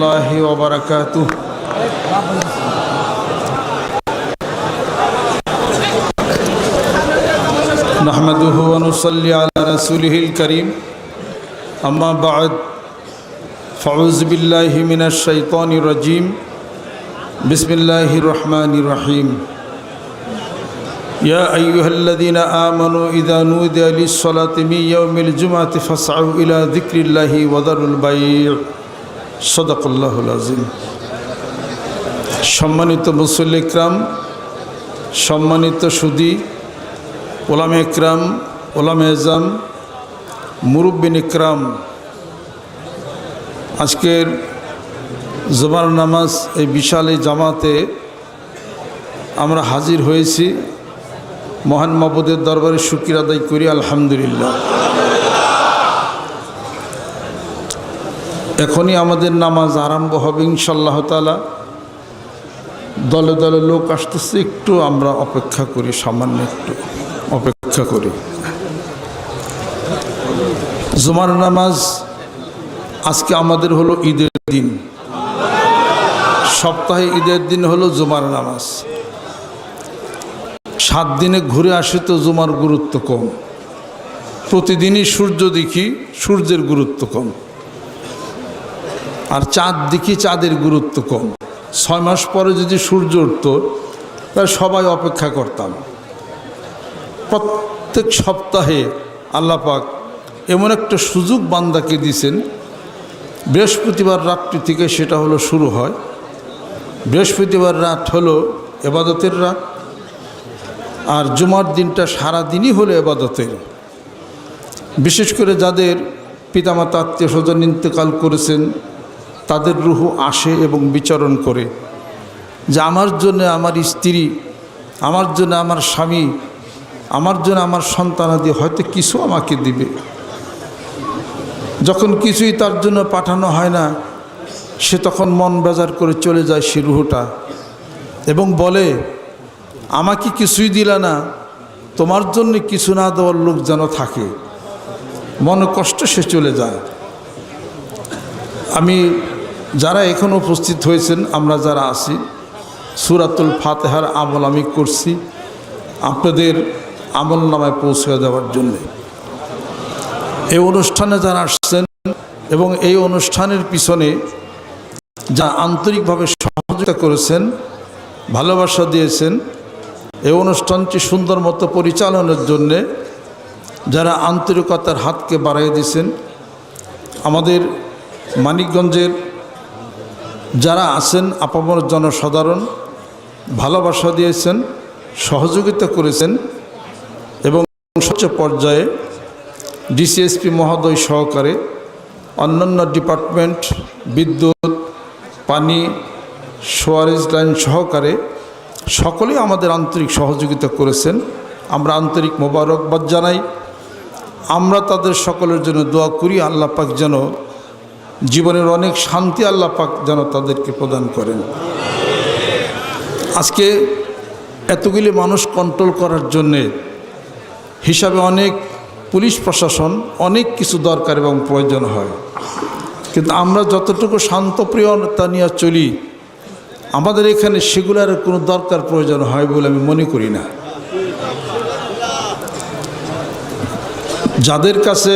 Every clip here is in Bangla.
الله وبركاته. نحمده ونصلي على رسوله الكريم. أما بعد فأعوذ بالله من الشيطان الرجيم. بسم الله الرحمن الرحيم. يا أيها الذين آمنوا إذا نودي للصلاة من يوم الجمعة فاسعوا إلى ذكر الله وذروا البيع. সদাকুল্লাহুল আজিম। সম্মানিত মুসল্লিকরাম সম্মানিত সুদি, ওলাম ইকরাম, ওলাম এজাম, মুরব্বিন ইকরাম, আজকের জোবার নামাজ এই বিশাল এই জামাতে আমরা হাজির হয়েছি। মহান মাবুদের দরবারে শুকির আদায় করি, আলহামদুলিল্লাহ। এখনই আমাদের নামাজ আরম্ভ হবে ইনশাল্লাহ তালা দলে দলে লোক আসতেছে, একটু আমরা অপেক্ষা করি, সামান্য একটু অপেক্ষা করি। জুমার নামাজ আজকে আমাদের হলো ঈদের দিন। সপ্তাহে ঈদের দিন হলো জুমার নামাজ। সাত দিনে ঘুরে আসে তো জুমার গুরুত্ব কম। প্রতিদিনই সূর্য দেখি, সূর্যের গুরুত্ব কম। আর চাঁদ দেখি চাঁদের গুরুত্ব কম। ছয় মাস পরে যদি সূর্য উঠত, তাহলে সবাই অপেক্ষা করতাম। প্রত্যেক সপ্তাহে আল্লাপাক এমন একটা সুযোগ বান্দাকে দিছেন, বৃহস্পতিবার রাতটি থেকে সেটা হলো শুরু হয়। বৃহস্পতিবার রাত হলো এবাদতের রাত, আর জুমার দিনটা সারা দিনই হলো এবাদতের। বিশেষ করে যাদের পিতামাতা আত্মীয় স্বজন ইন্তেকাল করেছেন তাদের রুহু আসে এবং বিচরণ করে যে আমার জন্য আমার স্ত্রী, আমার জন্য আমার স্বামী, আমার জন্য আমার সন্তানাদি হয়তো কিছু আমাকে দিবে। যখন কিছুই তার জন্য পাঠানো হয় না, সে তখন মন বেজার করে চলে যায় সে রুহুটা এবং বলে, আমাকে কিছুই দিলা না, তোমার জন্য কিছু না দেওয়ার লোক যেন থাকে। মন কষ্ট সে চলে যায়। আমি যারা এখন উপস্থিত হয়েছেন, আমরা যারা আছি, সুরাতুল ফাতেহার আমল আমি করছি আপনাদের আমল নামায় পৌঁছে দেওয়ার জন্যে। এই অনুষ্ঠানে যারা আসছেন এবং এই অনুষ্ঠানের পিছনে যা আন্তরিকভাবে সহযোগিতা করেছেন, ভালোবাসা দিয়েছেন, এই অনুষ্ঠানটি সুন্দর মতো পরিচালনার জন্যে যারা আন্তরিকতার হাতকে বাড়াই দিয়েছেন, আমাদের মানিকগঞ্জের যারা আছেন, আপামর জনসাধারণ, ভালোবাসা দিয়েছেন, সহযোগিতা করেছেন এবং সর্বোচ্চ পর্যায়ে ডিসিএসপি মহোদয় সহকারে অন্যান্য ডিপার্টমেন্ট, বিদ্যুৎ, পানি, সোয়ারেজ লাইন সহকারে সকলেই আমাদের আন্তরিক সহযোগিতা করেছেন। আমরা আন্তরিক মোবারকবাদ জানাই। আমরা তাদের সকলের জন্য দোয়া করি, আল্লাহ পাক যেন জীবনের অনেক শান্তি আল্লাহ পাক যেন তাদেরকে প্রদান করেন। আজকে এতগুলি মানুষ কন্ট্রোল করার জন্যে হিসাবে অনেক পুলিশ প্রশাসন অনেক কিছু দরকার এবং প্রয়োজন হয়। কিন্তু আমরা যতটুকু শান্তপ্রিয়তা নিয়ে চলি, আমাদের এখানে সেগুলার কোনো দরকার প্রয়োজন হয় বলে আমি মনে করি না। যাদের কাছে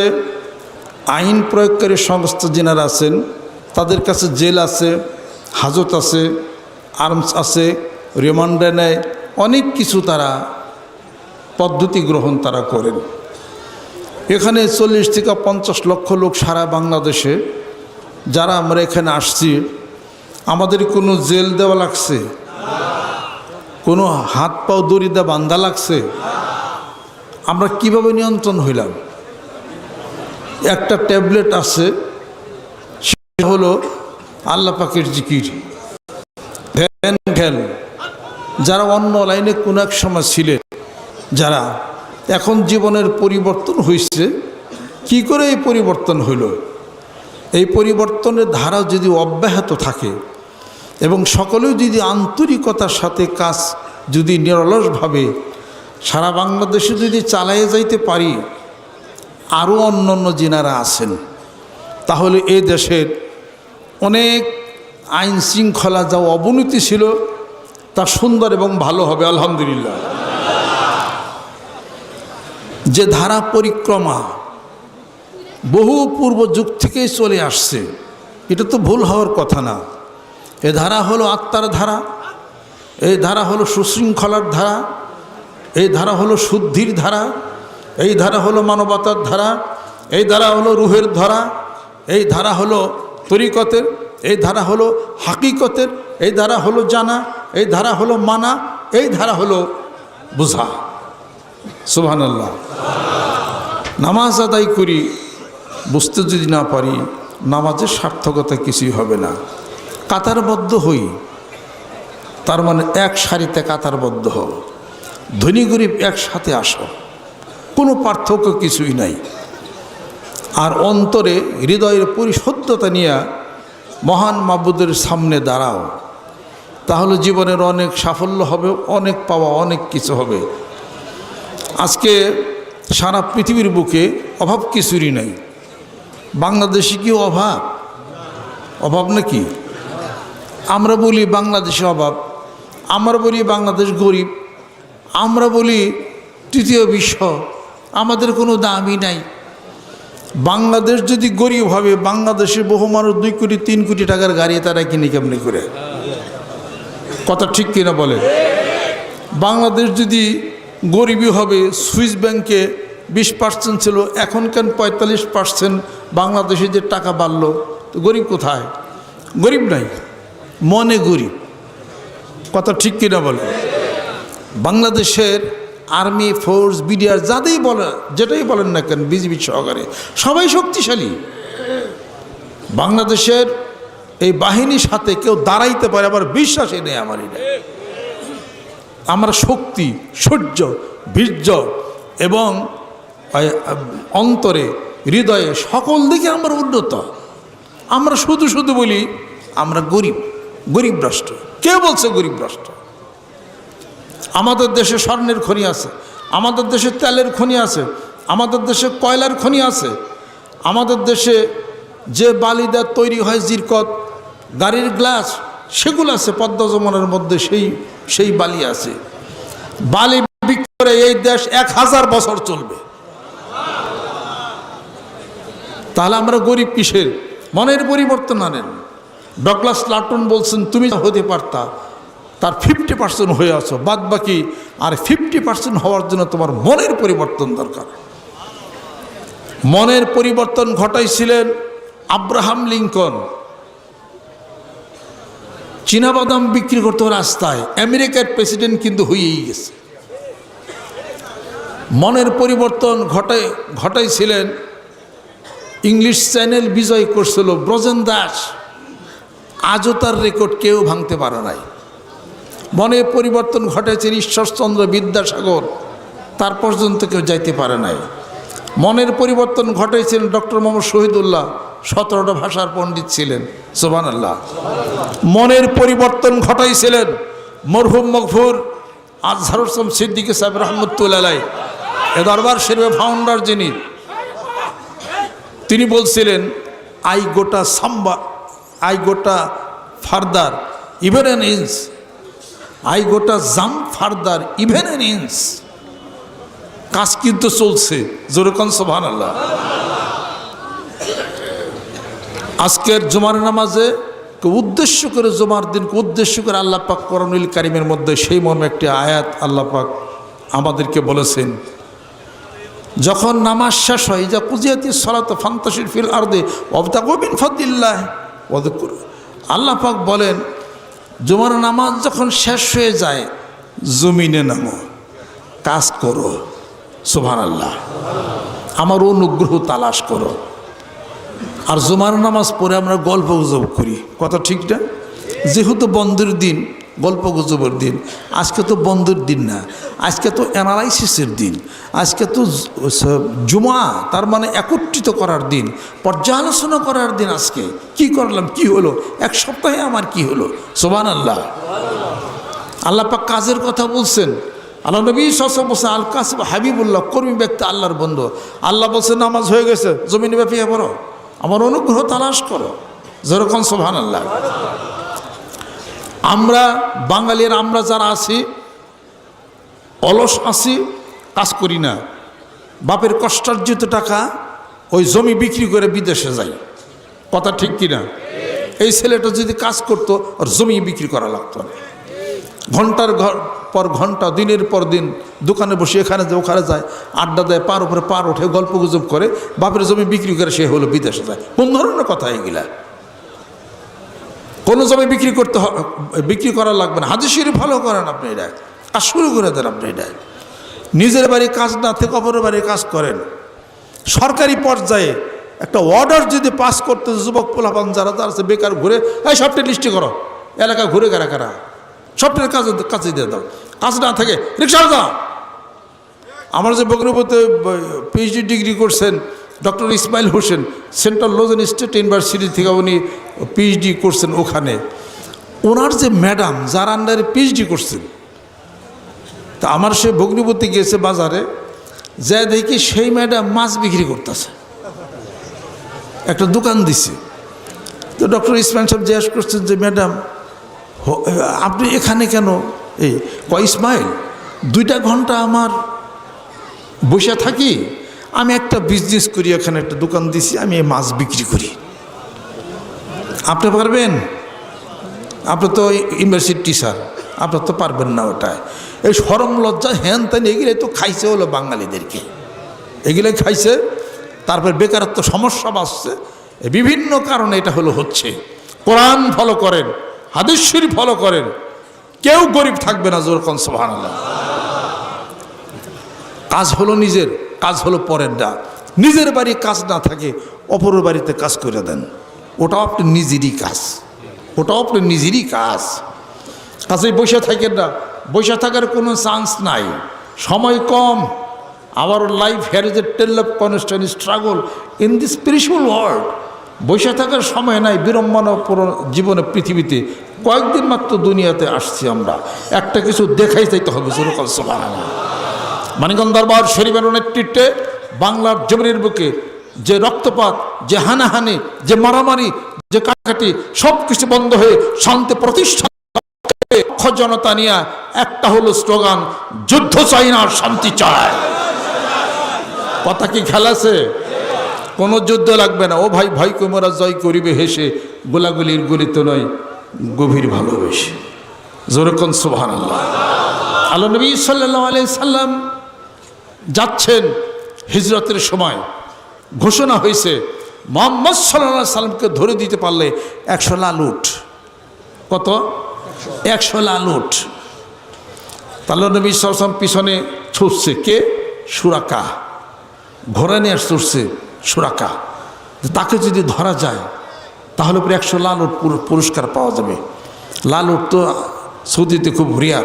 আইন প্রয়োগকারী সংস্থা যেনারা আছেন, তাদের কাছে জেল আছে, হাজত আছে, আর্মস আছে, রিমান্ডে নেয়, অনেক কিছু তারা পদ্ধতি গ্রহণ তারা করেন। এখানে চল্লিশ থেকে পঞ্চাশ লক্ষ লোক সারা বাংলাদেশে, যারা আমরা এখানে আসছি, আমাদের কোনো জেল দেওয়া লাগছে? কোনো হাত পাও দড়ি দেওয়া বান্ধা লাগছে? আমরা কীভাবে নিয়ন্ত্রণ হইলাম? একটা ট্যাবলেট আছে, সেটা হলো আল্লাহ পাকের জিকির। ধ্যান ধ্যান। যারা অন্য লাইনে কোনো এক সময় ছিলেন, যারা এখন জীবনের পরিবর্তন হয়েছে কি করে এই পরিবর্তন হইল? এই পরিবর্তনের ধারা যদি অব্যাহত থাকে এবং সকলেও যদি আন্তরিকতার সাথে কাজ যদি নিরলসভাবে সারা বাংলাদেশে যদি চালাইয়ে যাইতে পারি আরও অন্য অন্য যিনারা আছেন। তাহলে এ দেশের অনেক আইন শৃঙ্খলা যা অবনতি ছিল, তা সুন্দর এবং ভালো হবে, আলহামদুলিল্লাহ। যে ধারা পরিক্রমা বহু পূর্ব যুগ থেকেই চলে আসছে, এটা তো ভুল হওয়ার কথা না। এ ধারা হলো আত্মার ধারা এই ধারা হলো সুশৃঙ্খলার ধারা এই ধারা হলো শুদ্ধির ধারা এই ধারা হলো মানবতার ধারা, এই ধারা হলো রুহের ধারা, এই ধারা হলো তরিকতের, এই ধারা হলো হাকিকতের, এই ধারা হলো জানা, এই ধারা হলো মানা, এই ধারা হলো বুঝা। সুবহানাল্লাহ। নামাজ আদায় করি, বুঝতে যদি না পারি, নামাজের সার্থকতা কিছুই হবে না। কাতারবদ্ধ হই, তার মানে এক সারিতে কাতারবদ্ধ হও। ধনী গরিব একসাথে আসো। কোনো পার্থক্য কিছুই নাই। আর অন্তরে হৃদয়ের পরিশুদ্ধতা নিয়ে মহান মাবুদের সামনে দাঁড়াও। তাহলে জীবনের অনেক সাফল্য হবে, অনেক পাওয়া, অনেক কিছু হবে। আজকে সারা পৃথিবীর বুকে অভাব কিছুরই নাই। বাংলাদেশে কি অভাব? অভাব নাকি? আমরা বলি বাংলাদেশে অভাব, আমরা বলি বাংলাদেশ গরিব, আমরা বলি তৃতীয় বিশ্ব আমাদের কোনো দামই নাই। বাংলাদেশ যদি গরিব হবে, বাংলাদেশে বহু মানুষ দুই কোটি, তিন কোটি টাকার গাড়ি তারা কিনে কেমনি করে? কথা ঠিক কিনা বলে বাংলাদেশ যদি গরিবই হবে, সুইস ব্যাংকে বিশ পার্সেন্ট ছিল এখন কেন পঁয়তাল্লিশ পার্সেন্ট বাংলাদেশে যে টাকা বাড়লো, তো গরিব কোথায়? গরিব নাই, মনে গরিব। কথা ঠিক কিনা বলে বাংলাদেশের আর্মি ফোর্স, বিডিআর যাদেরই বলেন, যেটাই বলেন না কেন, বিজিবি সহকারে, সবাই শক্তিশালী। বাংলাদেশের এই বাহিনীর সাথে কেউ দাঁড়াইতে পারে আবার বিশ্বাসই নেই আমারই নেই আমরা শক্তি সূর্য বীর্য এবং অন্তরে, হৃদয়ে সকল দিকে আমরা উন্নত। আমরা শুধু শুধু বলি, আমরা গরিব গরিব রাষ্ট্র। কে বলছে গরিব রাষ্ট্র? আমাদের দেশে স্বর্ণের খনি আছে, আমাদের দেশে তেলের খনি আছে, আমাদের দেশে কয়লার খনি আছে, আমাদের দেশে যে বালিদা তৈরি হয় জিরকত, গাড়ির গ্লাস, সেগুলো আছে পদ্মা যমুনার মধ্যে, সেই সেই বালি আছে। বালি বিক্রি করে এই দেশ এক হাজার বছর চলবে। তাহলে আমরা গরিব কিসের? মনের পরিবর্তন আনেন। ডগলাস লাটন বলছেন, তুমি হতে পারতা তার ফিফটি পার্সেন্ট হয়ে আছো। বাদ বাকি আর ফিফটি পার্সেন্ট হওয়ার জন্য তোমার মনের পরিবর্তন দরকার। মনের পরিবর্তন ঘটাইছিলেন আব্রাহাম লিঙ্কন। চীনাবাদাম বিক্রি করতে রাস্তায়। আমেরিকার প্রেসিডেন্ট কিন্তু হয়েই গেছে। মনের পরিবর্তন ঘটাই, ঘটাইছিলেন ইংলিশ চ্যানেল বিজয় করছিল ব্রজেন দাস। আজও তার রেকর্ড কেউ ভাঙতে পারে নাই। মনে পরিবর্তন ঘটেছেন ঈশ্বরচন্দ্র বিদ্যাসাগর। তার পর্যন্ত কেউ যাইতে পারে নাই। মনের পরিবর্তন ঘটেছেন ডক্টর মোহাম্মদ শহীদুল্লাহ, সতেরোটা ভাষার পণ্ডিত ছিলেন সোবান আল্লাহ মনের পরিবর্তন ঘটাইছিলেন মরহুম মকফুর, আজহারুল ইসলাম সিদ্দিক সাহেব রহমতুল্লাহ এ দরবার শরীফে ফাউন্ডার যিনি, তিনি বলছিলেন, আই গোটা সাম্বা, I gotta further even an inch I gotta jam further even an inch কাজ কিন্তু চলছে যেরকম সোভান আল্লাহ আজকের জুমার নামাজে উদ্দেশ্য করে জুমার দিনকে উদ্দেশ্য করে আল্লাহ পাক করণুল কারিমের মধ্যে সেই মর্মে একটি আয়াত আল্লাহ পাক আমাদেরকে বলেছেন, যখন নামাজ শেষ হয় যা কুজিয়াতি সলাত ফান্তাসির ফিল আর্দে অবতা গোবিন ফদিল্লাহ আল্লাহ পাক বলেন জুমার নামাজ যখন শেষ হয়ে যায়, জমিনে নামো, কাজ করো সুভান আল্লাহ আমার অনুগ্রহ তালাশ করো। আর জুমার নামাজ পড়ে আমরা গল্প গুজব করি। কথা ঠিক না? যেহেতু বন্ধের দিন গল্প গুজবের দিন। আজকে তো বন্ধুর দিন না। আজকে তো অ্যানালাইসিসের দিন। আজকে তো জুমা, তার মানে একত্রিত করার দিন। পর্যালোচনা করার দিন আজকে। কি করলাম, কি হলো? এক সপ্তাহে আমার কি হলো? সোবান আল্লাহ আল্লাহ পাক কাজের কথা বলছেন। আল্লাহ নবী সস বলছেন আল কাসিম হাবিবুল্লাহ, কর্মী ব্যক্তি আল্লাহর বন্ধু। আল্লাহ বলছেন, নামাজ হয়ে গেছে, জমিনে ব্যাপিয়ে পড়ো। আমার অনুগ্রহ তালাশ করো। যেরকম সোহান আল্লাহ আমরা বাঙালির, আমরা যারা আছি, অলস আছি, কাজ করি না। বাপের কষ্টার্জিত টাকা, ওই জমি বিক্রি করে বিদেশে যাই কথা ঠিক কিনা? এই ছেলেটা যদি কাজ করতো আর জমি বিক্রি করা লাগতো না। ঘণ্টার ঘর পর ঘণ্টা, দিনের পর দিন, দোকানে বসে, এখানে যায়, ওখানে যায়, আড্ডা দেয়, পার উপরে পার ওঠে, গল্প গুজব করে, বাপের জমি বিক্রি করে সে হলো বিদেশে যায়। কোন ধরনের কথা এগুলা? কোনো জমি বিক্রি করতে বিক্রি করা লাগবে না। হাজি শরীফ ভালো করেন আপনি এটা। আর শুরু করে দেন আপনি এটা। নিজের বাড়ি কাজ না থেকে অপরের বাড়ি কাজ করেন। সরকারি পর্যায়ে একটা অর্ডার যদি পাস করতে যুবক পোলাপান যারা যারা আছে বেকার ঘুরে, এই সবটা লিস্টি করো। এলাকা ঘুরে কারা কারা? সবটার কাজে কাজে দিয়ে দাও। কাজ না থাকে রিক্সা দাও আমার যে বগ্রপতে পিএইচডি ডিগ্রি করছেন doctor Ismail Hossain, central Luzon state university থেকে উনি পিএইচডি করছেন ওখানে। ওনার যে ম্যাডাম, যার আন্ডারে পিএইচডি করছেন, তা আমার সে ভগ্নিপতি গিয়েছে বাজারে যা দেখি সেই ম্যাডাম মাছ বিক্রি করতেছে। একটা দোকান দিছে। তো ডক্টর ইসমাইল সাহেব জিজ্ঞেস করছেন যে, ম্যাডাম আপনি এখানে কেন? এই, কয়, ইসমাইল, দুইটা ঘণ্টা আমার বসে থাকি আমি একটা বিজনেস করি, এখানে একটা দোকান দিছি, আমি এই মাছ বিক্রি করি। আপনি পারবেন? আপনি তো ইউনিভার্সিটি টিচার আপনার তো পারবেন না ওটায়। এই সরম লজ্জা হ্যান তেন এগুলো তো খাইছে হলো বাঙালিদেরকে। এগুলো খাইছে, তারপর বেকারত্ব সমস্যা এই বিভিন্ন কারণে এটা হলো হচ্ছে। কোরআন ফলো করেন হাদিসির ফলো করেন। কেউ গরিব থাকবে না, জোর কন সোহান কাজ হলো নিজের। কাজ হলো পরের ডা নিজের বাড়ি কাজ না থাকে, অপরের বাড়িতে কাজ করে দেন। ওটাও আপনি নিজেরই কাজ। ওটাও আপনি নিজেরই কাজ। কাজে বসে থাকেন না। বসে থাকার কোনো চান্স নাই। সময় কম। Our life here is tale of constant struggle in the spiritual world বসে থাকার সময় নাই, বিড়ম্বনা জীবনে, পৃথিবীতে। কয়েকদিন মাত্র দুনিয়াতে আসছি আমরা। একটা কিছু দেখাই যাইতে হবে যেরকম সোভান মানিকগঞ্জ দরবার শরীফের নেতৃত্বে বাংলার জমির বুকে যে রক্তপাত, যে হানাহানি, যে মারামারি, যে কাটাকাটি সব কিছু বন্ধ হয়ে শান্তি প্রতিষ্ঠা জনতা নিয়ে একটা হলো স্লোগান, যুদ্ধ চাই না শান্তি চায় কথা কি খেলাছে কোনো যুদ্ধ লাগবে না। ও ভাই ভাই কুমারা জয় করিবে হেসে গোলাগুলির গুলিতে নয়, গভীর ভালোবেসে। যেরকম সুবহান আল্লাহ আল্লাহ নবী সাল্লাম যাচ্ছেন হিজরতের সময়। ঘোষণা হয়েছে, মোহাম্মদ সাল্লাহ সাল্লামকে ধরে দিতে পারলে একশো লালুট কত? একশো লালুট তাল্লা নবী সাল্লাম পিছনে ছুটছে। কে? সুরাকা। ঘোড়া নিয়ে ছুটছে সুরাকা। তাকে যদি ধরা যায়, তাহলে পরে একশো লালুট পুর- পুরস্কার পাওয়া যাবে। লালুট তো সৌদিতে খুব রিয়ার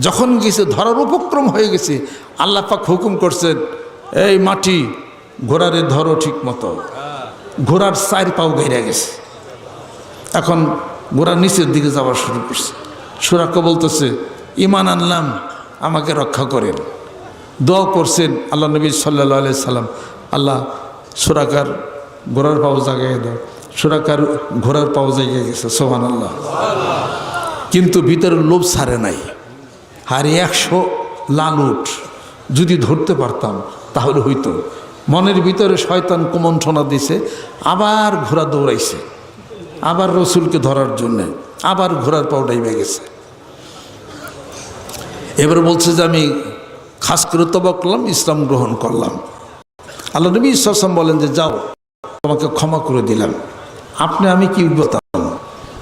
যখন গেছে ধরার উপক্রম হয়ে গেছে, আল্লাহ পাক হুকুম করছেন, এই মাটি ঘোড়ারে ধরো ঠিক মতো। ঘোড়ার চার পাও গেড়ে গেছে। এখন ঘোড়ার নিচের দিকে যাওয়া শুরু করছে। সুরাক্ষ বলতেছে, ইমান আনলাম, আমাকে রক্ষা করেন। দোয়া করছেন আল্লাহ নবী সাল্লা আলাই সাল্লাম। আল্লাহ সুরাকার ঘোড়ার পাও জায়গায় দাও। সুরাকার ঘোড়ার পাও জায়গায় গেছে সোহান আল্লাহ কিন্তু ভিতরে লোভ সারে নাই। আর একশো লালুট যদি ধরতে পারতাম, তাহলে হইতো। মনের ভিতরে শয়তান কুমন্ঠনা দিছে, আবার ঘোড়া দৌড়াইছে। আবার রসুলকে ধরার জন্যে, আবার ঘোড়ার পাও ডাইবে গেছে। এবার বলছে যে আমি খাস করে তবা করলাম, ইসলাম গ্রহণ করলাম। আল্লাহ নবী ইসলাম বলেন যে, যাও, তোমাকে ক্ষমা করে দিলাম। আপনি আমি কি বলতাম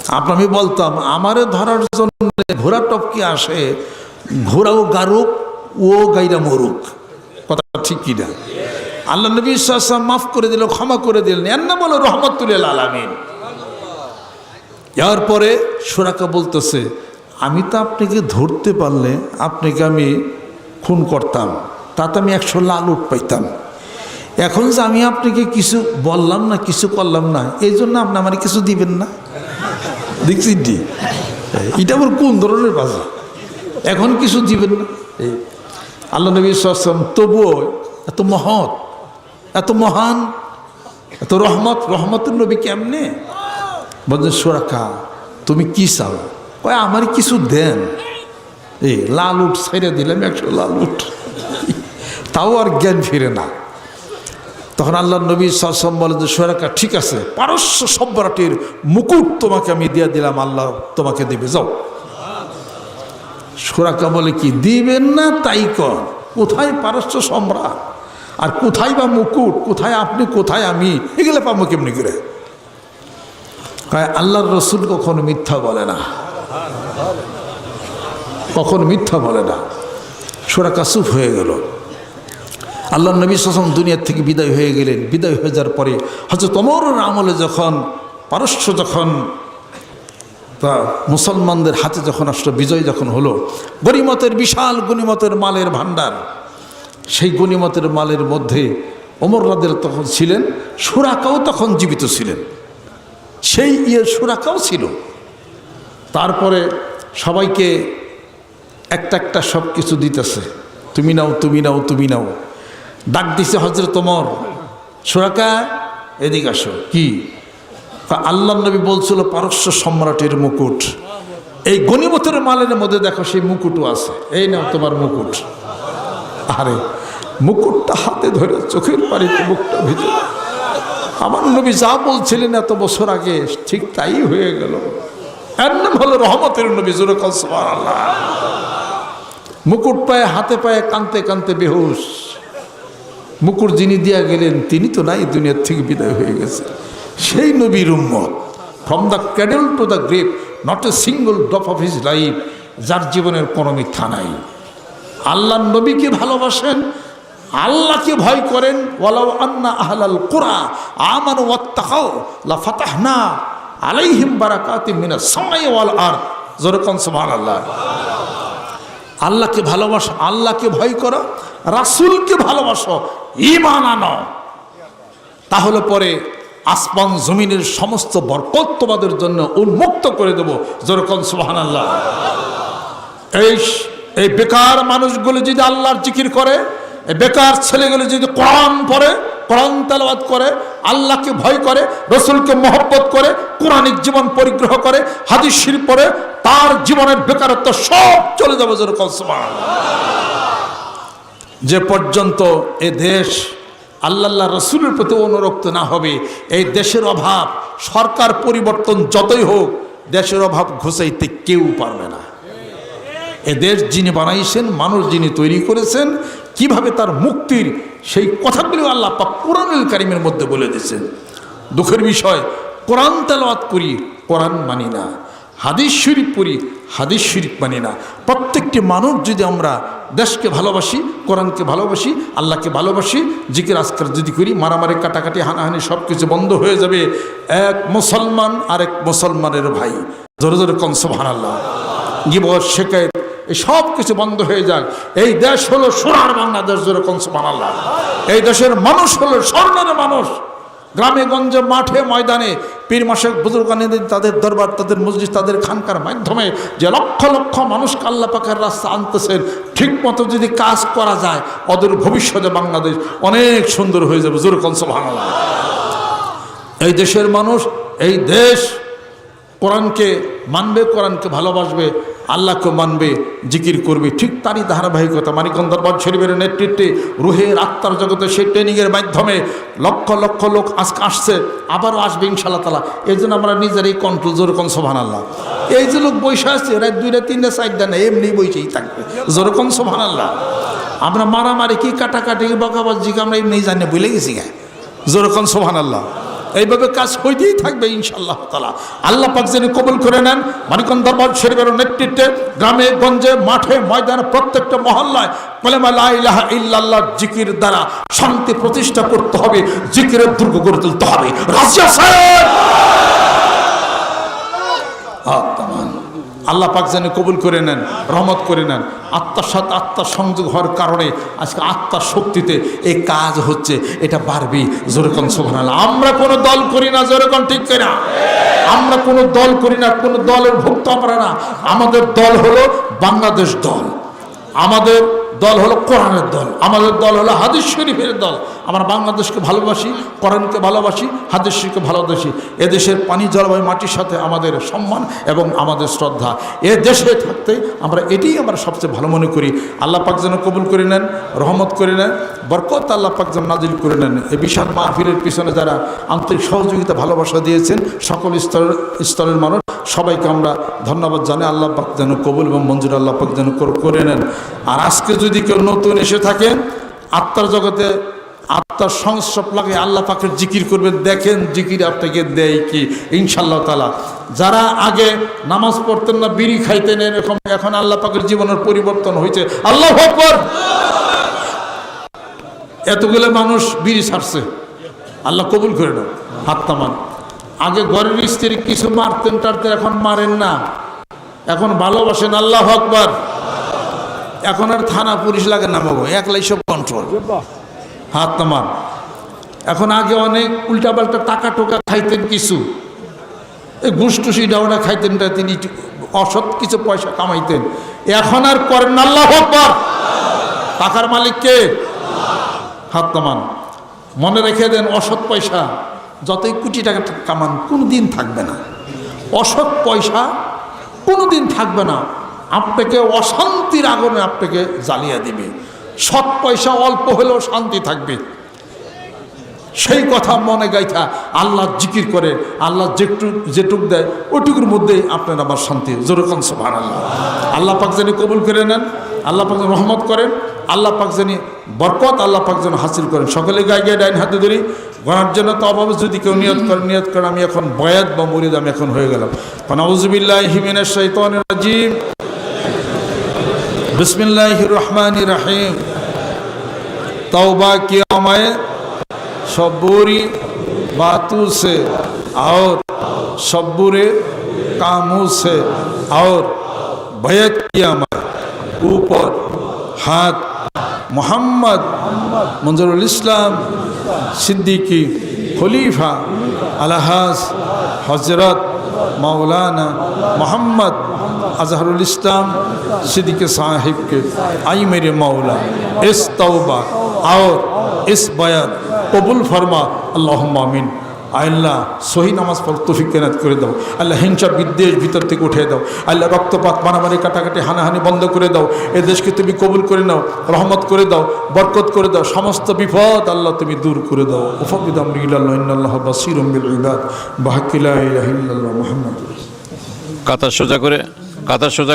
আপনি আমি বলতাম, আমারে ধরার জন্য ঘোড়া টপকে আসে ঘোড়াও গারুক, ও গাইরা মরুক। কথা ঠিক কি না? আল্লাহ নবী ইসলাম মাফ করে দিল ক্ষমা করে দিলেন। এর নাম হলো রহমতুল্লাহ আলমিন। এরপরে সুরাকা বলতেছে, আমি তো আপনাকে ধরতে পারলে আপনাকে আমি খুন করতাম, তাতে আমি একশো লাল উঠ পাইতাম। এখন যে আমি আপনাকে কিছু বললাম না, কিছু করলাম না, এই জন্য আপনি আমার কিছু দিবেন না? দেখছি এটা আবার কোন ধরনের বাজা? এখন কিছু দিবেন না। এই আল্লাহ নবী সাল্লাম তবুও এত মহৎ এত মহান এত রহমত রহমতের নবী কেমনে? বলছেন সুরাকা তুমি কি চাও? কয় আমার কিছু দেন। এই লাল উঠ ছেড়ে দিলাম একশো লাল উঠ। তাও আর জ্ঞান ফিরে না। তখন আল্লাহ নবী সাসম বলে যে সোরাকা ঠিক আছে পারস্য সম্রাটের মুকুট তোমাকে আমি দিয়ে দিলাম আল্লাহ তোমাকে দেবে যাও। সোরাকা বলে কি, দিবেন না তাই কর। কোথায় পারস্য সম্রাট? আর কোথায় বা মুকুট? কোথায় আপনি, কোথায় আমি? এগুলো পাবো কেমনি করে? আল্লাহর রসুল কখনো মিথ্যা বলে না। কখনো মিথ্যা বলে না। সোরাকা চুপ হয়ে গেল। আল্লাহ নবী সাসম দুনিয়ার থেকে বিদায় হয়ে গেলেন। বিদায় হয়ে যাওয়ার পরে হয়তো তমর আমলে যখন পারস্য যখন তা মুসলমানদের হাতে যখন আসলো, বিজয় যখন হলো, গণিমতের বিশাল গণিমতের মালের ভাণ্ডার। সেই গণিমতের মালের মধ্যে ওমর রাদের তখন ছিলেন, সুরাকাও তখন জীবিত ছিলেন। সেই ইয়ে সুরাকাও ছিল। তারপরে সবাইকে একটা একটা সব কিছু দিতেছে, তুমি নাও তুমি নাও তুমি নাও। ডাক দিছে হজরত তোমার সুরাকা, এদিক আসো। কি? আল্লাহ নবী বলছিল, পারস্য সম্রাটের মুকুট। এই গণিমতের মালের মধ্যে দেখো সেই মুকুটও আছে। এই নাও তোমার মুকুট। আরে, মুকুটটা হাতে ধরে চোখের পানিতে মুখটা ভিতরে আমার নবী যা বলছিলেন এত বছর আগে, ঠিক তাই হয়ে গেল। এর নাম হলো রহমতের নবী জোরকল আল্লাহ মুকুট পায়ে, হাতে পায়ে, কানতে কানতে বেহুশ। মুকুট যিনি দিয়া গেলেন, তিনি তো নাই দুনিয়ার থেকে বিদায় হয়ে গেছে সেই নবীর উম্মত। From the cradle to the grave not a single drop of his life যার জীবনের কোনো মিথ্যা নাই। আল্লাহ নবীকে ভালোবাসেন, আল্লাহকে ভয় করেন, ওয়ালাউ আন্না আহলাল কুরা, আমান ওয়াত্তাকাও লা ফাতাহনা আলাইহিম বারাকাতিম মিনাস সামাই ওয়াল আরদ। জোরকন সুবহানাল্লাহ। আল্লাহকে ভালোবাসো, আল্লাহকে ভয় করো, রাসুলকে ভালোবাসো ইমান আনো। তাহলে পরে আসমান জমিনের সমস্ত বরকত তোমাদের জন্য উন্মুক্ত করে দেব। যেরকম সুবাহান আল্লাহ এই এই বেকার মানুষগুলো যদি আল্লাহর জিকির করে বেকার ছেলেগুলো যদি কোরআন পড়ে, কোরআন তেলাওয়াত করে, আল্লাহকে ভয় করে, রসুলকে মহব্বত করে কোরআনিক জীবন পরিগ্রহ করে, হাদিস শির পরে তার জীবনের বেকারত্ব সব চলে যাবে। যেরকম যে পর্যন্ত এ দেশ আল্লাহ রসুলের প্রতি অনুরক্ত না হবে। এই দেশের অভাব, সরকার পরিবর্তন যতই হোক, দেশের অভাব ঘুষাইতে কেউ পারবে না। এ দেশ যিনি বানাইছেন, মানুষ যিনি তৈরি করেছেন, কীভাবে তার মুক্তির সেই কথাগুলো আল্লাহ পাক কোরআনুল কারিমের মধ্যে বলে দিয়েছেন। দুঃখের বিষয়, কোরআন তেলাওয়াত করি, কোরআন মানি না। হাদিস শরীফ পড়ি হাদিস শিরিক মানি না। প্রত্যেকটি মানুষ যদি আমরা দেশকে ভালোবাসি, কোরআনকে ভালোবাসি, আল্লাহকে ভালোবাসি, জিকির আজকার যদি করি, মারামারি, কাটাকাটি, হানাহানি সব কিছু বন্ধ হয়ে যাবে। এক মুসলমান আরেক মুসলমানের ভাই। জোরে জোরে কনসভান আল্লাহ গিবর শেখায়ত এই সব কিছু বন্ধ হয়ে যাক। এই দেশ হলো সোনার বাংলাদেশ, জোরে কনসভান আল্লাহ এই দেশের মানুষ হলো স্বর্ণের মানুষ। গ্রামে গঞ্জে মাঠে ময়দানে পীর মাসেক বুজুর্গানিদিন তাদের দরবার, তাদের মসজিদ, তাদের খানকার মাধ্যমে যে লক্ষ লক্ষ মানুষকে আল্লাহ পাকের রাস্তা আনতেছেন ঠিক মতো যদি কাজ করা যায়, অদূর ভবিষ্যতে বাংলাদেশ অনেক সুন্দর হয়ে যাবে। জোর কনস ভাঙালা এই দেশের মানুষ, এই দেশ কোরআনকে মানবে, কোরআনকে ভালোবাসবে আল্লাহকে মানবে, জিকির করবে, ঠিক তারই ধারাবাহিকতা। মানিকন দরবার শরীফের নেতৃত্বে রুহের আত্মার জগতে সেই ট্রেনিংয়ের মাধ্যমে লক্ষ লক্ষ লোক আজকে আসছে, আবারও আসবে ইনশাল্লাহ তালা এই জন্য আমরা নিজেরাই কন্ট্রোল যেরকম সোভান আল্লাহ এই যে লোক বসে আসছে রাত দুইটা, তিনটা, চারটা না, এমনি বইছেই থাকবে। যেরকম সোভান আল্লাহ আমরা মারামারি কি কাটাকাটি বকাবাজিকে আমরা এমনি জানি বলে গেছি গা। যেরকম সোভান আল্লাহ এইভাবে কাজ হইতেই থাকবে ইনশাল্লাহ তালা আল্লাহ পাক যিনি কবুল করে নেন মানিকন দরবার শরীফের নেতৃত্বে গ্রামে, গঞ্জে, মাঠে, ময়দানে প্রত্যেকটা মহল্লায় কলেমা লা ইলাহা ইল্লাল্লাহ জিকির দ্বারা শান্তি প্রতিষ্ঠা করতে হবে, জিকিরের দুর্গ গড়ে তুলতে হবে। রাজিয়া সাহেব। আল্লাহ পাক যেন কবুল করে নেন, রহমত করে নেন। আত্মার সাথে আত্মার সংযোগ হওয়ার কারণে আজকে আত্মার শক্তিতে এই কাজ হচ্ছে, এটা বাড়বি। জোরেকন সোভানাল আমরা কোনো দল করি না জোরেকন ঠিক করে না আমরা কোনো দল করি না, কোনো দলের ভুক্ত আমরা না। আমাদের দল হলো বাংলাদেশ দল। আমাদের দল হলো কোরআনের দল, আমাদের দল হলো হাদিস শরীফের দল। আমরা বাংলাদেশকে ভালোবাসি, কোরআনকে ভালোবাসি, হাদিস শরীফকে ভালোবাসি। এদেশের পানি, জলবায়ু, মাটির সাথে আমাদের সম্মান এবং আমাদের শ্রদ্ধা। এ দেশে থাকতে আমরা এটাই আমরা সবচেয়ে ভালো মনে করি। আল্লাহ পাক যেন কবুল করে নেন, রহমত করে নেন, বরকত আল্লাহ পাক যেন নাজিল করে নেন। এই বিশাল মাহফিলের পিছনে যারা আন্তরিক সহযোগিতা, ভালোবাসা দিয়েছেন, সকল স্তরের স্তরের মানুষ সবাইকে আমরা ধন্যবাদ জানাই। আল্লাহ পাক যেন কবুল এবং মঞ্জুর আল্লাহ পাক যেন করে নেন। আর আজকে যদি কেউ নতুন এসে থাকেন আত্মার জগতে আত্মার সংস্রব লাগে আল্লাহ পাকের জিকির করবেন। দেখেন জিকির আপনাকে দেয় কি? ইনশাল্লাহ তালা যারা আগে নামাজ পড়তেন না, বিড়ি খাইতেন, এরকম এখন আল্লাহ পাকের জীবনের পরিবর্তন হয়েছে। আল্লাহ এতগুলো মানুষ বিড়ি ছাড়ছে। আল্লাহ কবুল করে নাও। হাত তামান আগে ঘরের স্ত্রী কিছু মারতেন, টারতেন, এখন মারেন না। এখন ভালোবাসেন, আল্লাহ আকবর। এখন আর থানা পুলিশ লাগে না বাবু একলাই সব কন্ট্রোল হাত তামান এখন আগে অনেক উল্টাপাল্টা টাকা টোকা খাইতেন কিছু। এই ঘুষ টুসি ডাউনা খাইতেন তিনি অসৎ কিছু পয়সা কামাইতেন। এখন আর করেন আল্লাহ আকবর। টাকার মালিক কে? হাত নামান। মনে রেখে দেন অসৎ পয়সা। যতই কোটি টাকা কামান কোনো দিন থাকবে না। অসৎ পয়সা কোনো দিন থাকবে না। আপনাকে অশান্তির আগুনে আপনাকে জ্বালিয়ে দিবে। সৎ পয়সা অল্প হলেও শান্তি থাকবে। সেই কথা মনে গাইথা আল্লাহ জিকির করে, আল্লাহ যেটুক যেটুক দেয় ওইটুকুর মধ্যেই আপনার আমার শান্তি। জোরকন সোভান আল্লাহ আল্লাহ পাক কবুল করে নেন, আল্লাহ পাক রহমত করেন, আল্লাহ পাক যেন বরকত, আল্লাহ পাক যেন হাসিল করেন। সকলে গায়ে গায়ে ডাইন হাতে ধরি। গণার জন্য তো অভাবে যদি কেউ নিয়ত করেন নিয়ত করেন আমি এখন বয়াত বা মরিদ আমি এখন হয়ে গেলাম ফনাউজবিল্লাহ হিমিনের শৈতান রাজিম বিসমিল্লাহ রহমান রাহিম तौबा किया मैं सब बुरी बातों से और सब बुरे कामों से और बैत किया मैं ऊपर हाथ मोहम्मद मंजरुल इस्लाम صدیقی خلیفہ الحاظ حضرت مولانا محمد اظہر الاسلام صدیق صاحب کے آئی میرے مولا، اس توبہ اور اس بیعت قبول فرما، اللہم آمین۔ আল্লাহ সহি নামাজ পড় তফিক করে দাও। আল্লাহ হিংসা বিদ্বেষ ভিতর থেকে উঠে দাও। আল্লাহ রক্তপাত, মারামারি, কাটাকাটি, হানাহানি বন্ধ করে দাও। এ দেশকে তুমি কবুল করে নাও, রহমত করে দাও, বরকত করে দাও, সমস্ত বিপদ আল্লাহ তুমি দূর করে দাও। কাতার সোজা করে, কাতার সোজা